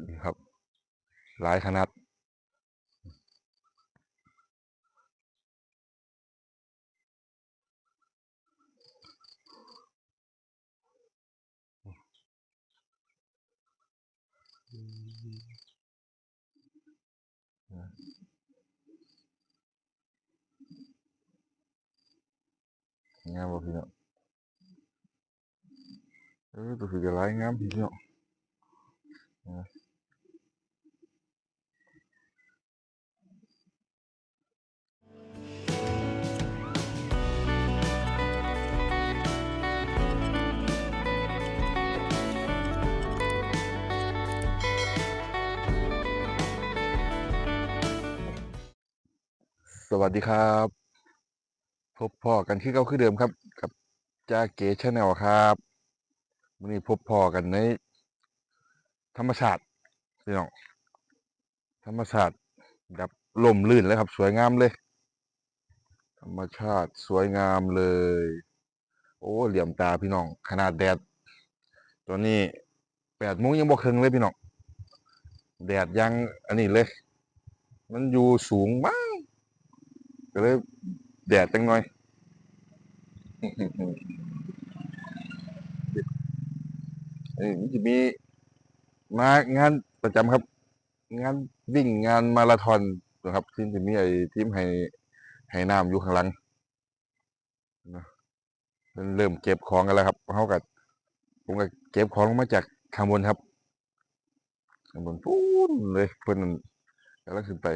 นี่ครับ หลายขนาดงามบ่พี่น้องเออตัวคือจะหลายงามพี่น้อง สวัสดีครับ พบพ่อกันคือเก่าคือเดิมครับ กับจ้าเก๋ชาแนลครับวันนี้พบพ่อกันใน ธรรมชาติพี่น้องธรรมชาติแบบลมลื่นเลยครับ สวยงามเลย ธรรมชาติสวยงามเลย โอ้เหลี่ยมตาพี่น้อง ขนาดแดดตัวนี้แปดโมงยังบ่ครึ่งเลยพี่น้องแดดยังอันนี้เลย มันอยู่สูงมาก ก็เลยแดดจังหน่อยเอ้ยมันจะมีมางานประจำครับ งานวิ่งงานมาราธอนนะครับที่จะมีไอ้ทีมให้ให้น้ำอยู่ข้างหลังนะเริ่มเก็บของกันแล้วครับเขากับผมก็เก็บของมาจากข้างบนครับข้างบนปูนเลยเพิ่นนั่นกำลังขึ้นไป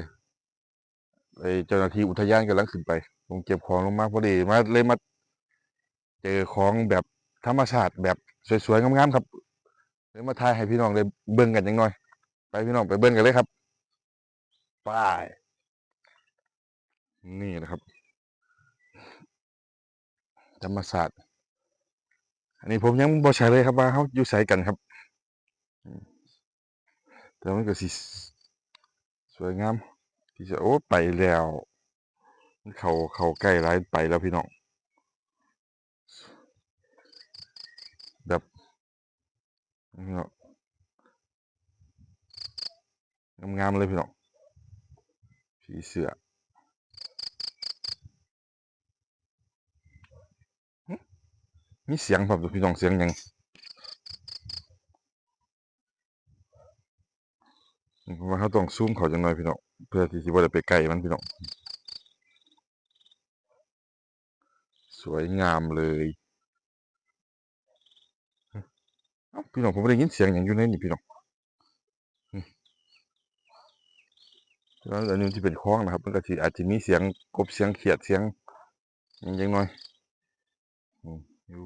ไอ้เจ้าหน้าที่อุทยานกำลังขึ้นไปผมเก็บของลงมาพอดีมาเลยมาเจอของแบบธรรมชาติแบบสวยๆงามๆครับเลยมาถ่ายให้พี่น้องได้เบิ่งกันจังหน่อย ไปพี่น้องไปเบิ่งกันเลยครับไปนี่นะครับ ธรรมศาสตร์อันนี้ผมยังบ่ใช่เลยครับว่าเขาอยู่ใส่กันครับแต่มันก็สิสวยงาม ที่จะโอ้ไปแล้วเขาเขาใกล้หลายไปแล้วพี่น้องแบบนี่เนาะงามๆเลยพี่น้องผีเสือมีเสียงแบบพี่น้องเสียงยังเพราะ ว่าเขาต้องซูมเขาจังหน่อยพี่น้องเพื่อที่จะบ่ได้ไปใกลมันพี่น้องสวยงามเลยพี่น้องผมได้ยินเสียงหยังอยู่ในนี่พี่น้องแล้วอันนี้ที่เป็นคล้องนะครับ มันก็สิอาจจะมีเสียงกบเสียงเขียดเสียงอยังจังหน่อยอืมอยู่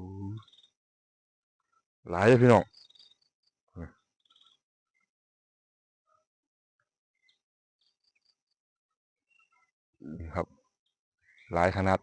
หลายเลยพี่น้อง ครับ หลายขนาด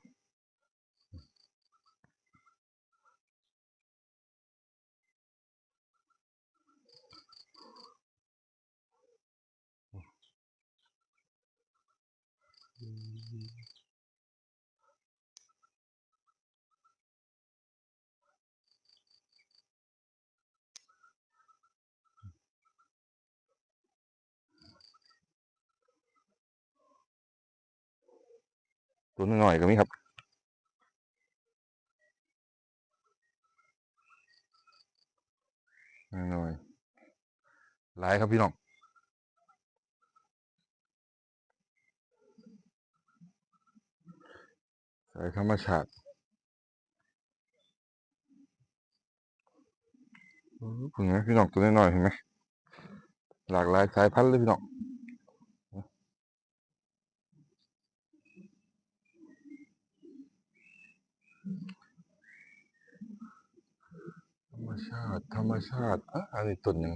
ตัวหน้อยก็มีครับหน้อยหลายครับพี่น้องสายธรรมชาติโอ้เพิ่งนะพี่น้องตัวน้อยๆเห็นไหมหลากหลายสายพันธุ์เลยพี่น้องธรรม ชาติ ธรรมชาติอะอันนี้ต้นหยัง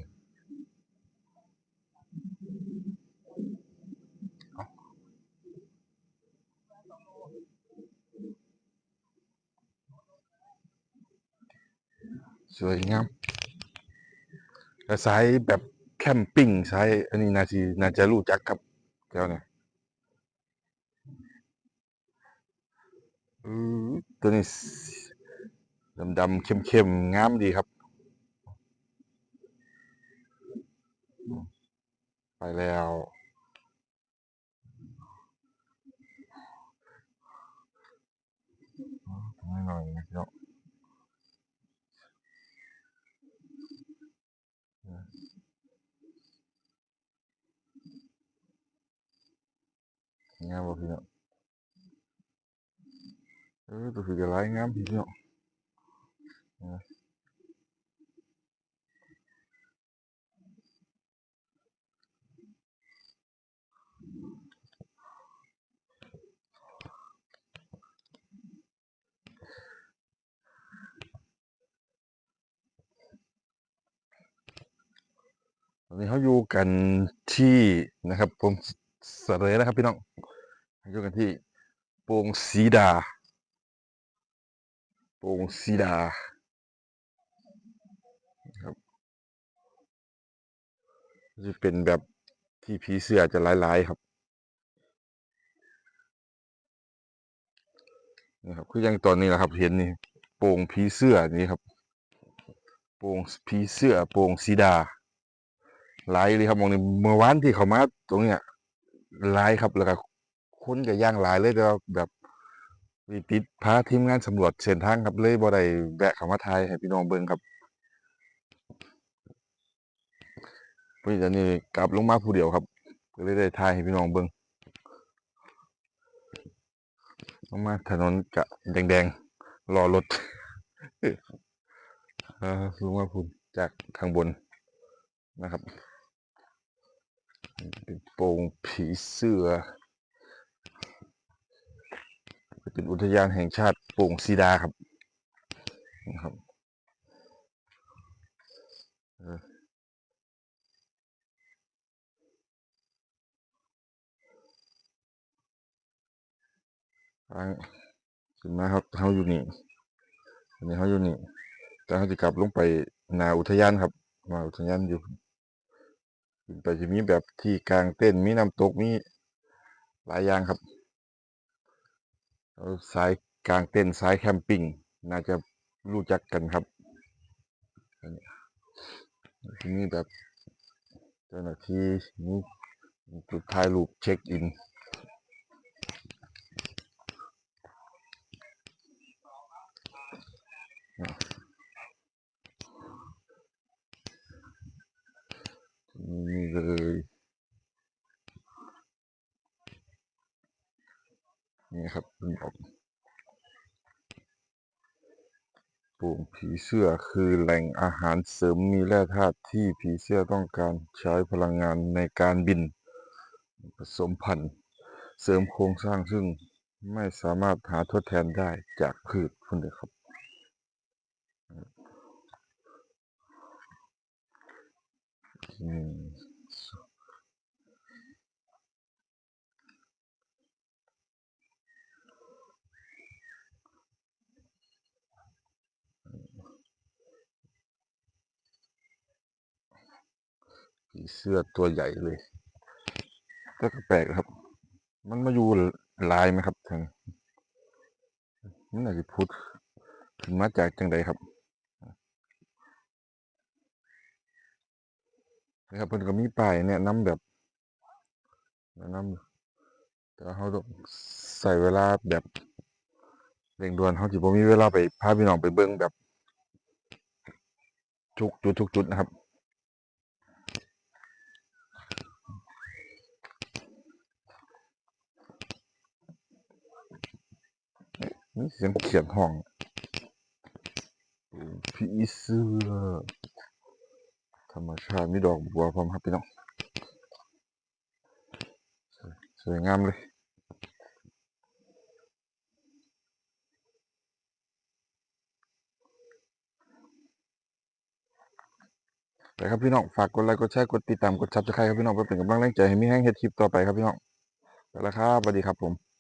สวยงามแต่สายแบบแคมปิ้งสายอันนี้น่าสิน่าจะรู้จักครับแถวเนี่ยอือตัวนี้ดำๆเข้มๆงามดีครับ อืม ไปแล้วไม่หน่อยนะพี่น้องงามบ่พี่น้องเออตัวสีกระไรงามพี่น้อง นี่เขาอยู่กันที่นะครับ ผมเสลยนะครับพี่น้องอยู่กันที่โป่งสีดา โป่งสีดาครับจะเป็นแบบที่ผีเสื้อจะหลายๆครับนี่ครับคืออยังตอนนี้แหละครับ เห็นนี่โป่งผีเสื้อนี่ครับ โป่งผีเสื้อโป่งสีดา หลายเลยครับมองนี่เมื่อวานที่เขามาตรงเนี้ยหลายครับแล้วก็คนก็ย่างหลายเลยแต่ว่าแบบมีติดพาทีมงานสำรวจเส้นทางครับเลยบ่ได้แวะเข้ามาถ่ายให้พี่น้องเบิ่งครับเพิ่นจะนี่กลับลงมาผู้เดียวครับก็เลยได้ถ่ายให้พี่น้องเบิ่งลงมาถนนกะแดงๆรอรถลงมาพุ่นจากข้างบนนะครับ เป็นโป่งผีเสื้อเป็นอุทยานแห่งชาติโป่งซีดาครับนะครับเออทางขึ้นมาครับเขาอยู่นี่อันนี้เขาอยู่นี่แต่เขาจะกลับลงไปนาอุทยานครับมาอุทยานอยู่ ขึ้นไปจะมีแบบที่กลางเต้นมีน้ำตกมีหลายอย่างครับสายกลางเต้นสายแคมปิ้งน่าจะรู้จักกันครับอันนี้ที่มีแบบเจ้าหน้าที่มีจุดถ่ายรูปเช็คอิน นี่เลยนี่ครับเพิ่นบอกปลูกผีเสื้อคือแหล่งอาหารเสริมมีแร่ธาตุที่ผีเสื้อต้องการใช้พลังงานในการบิน ผสมพันธุ์ เสริมโครงสร้างซึ่งไม่สามารถหาทดแทนได้จากพืชพุ่นเดียครับ อืม ผีเสื้อตัวใหญ่เลยแต่ก็แปลกครับ มันมาอยู่ลายไหมครับทางมันน่าจะพุดขึ้นมาจากจังใดครับ นะครับเพิ่นก็มีป้ายแนะนำแบบแนะนำแต่เราต้องใส่เวลาแบบเร่งด่วนเราสิบ่มีเวลาไปพาพี่น้องไปเบิ่งแบบทุกจุดทุกจุดนะครับมีเสียงเขียนห้องผีเสื้อ ธรรมชาติมีดอกบัวพร้อมครับพี่น้องสวยงามเลยแต่ครับพี่น้องฝากกดไลค์กดแชร์กดติดตามกดซับสไครต์ครับพี่น้องเพื่อเป็นกำลังแรงใจให้มีแห้งเฮ็ดคลิปต่อไปครับพี่น้องไปแล้วครับสวัสดีครับผม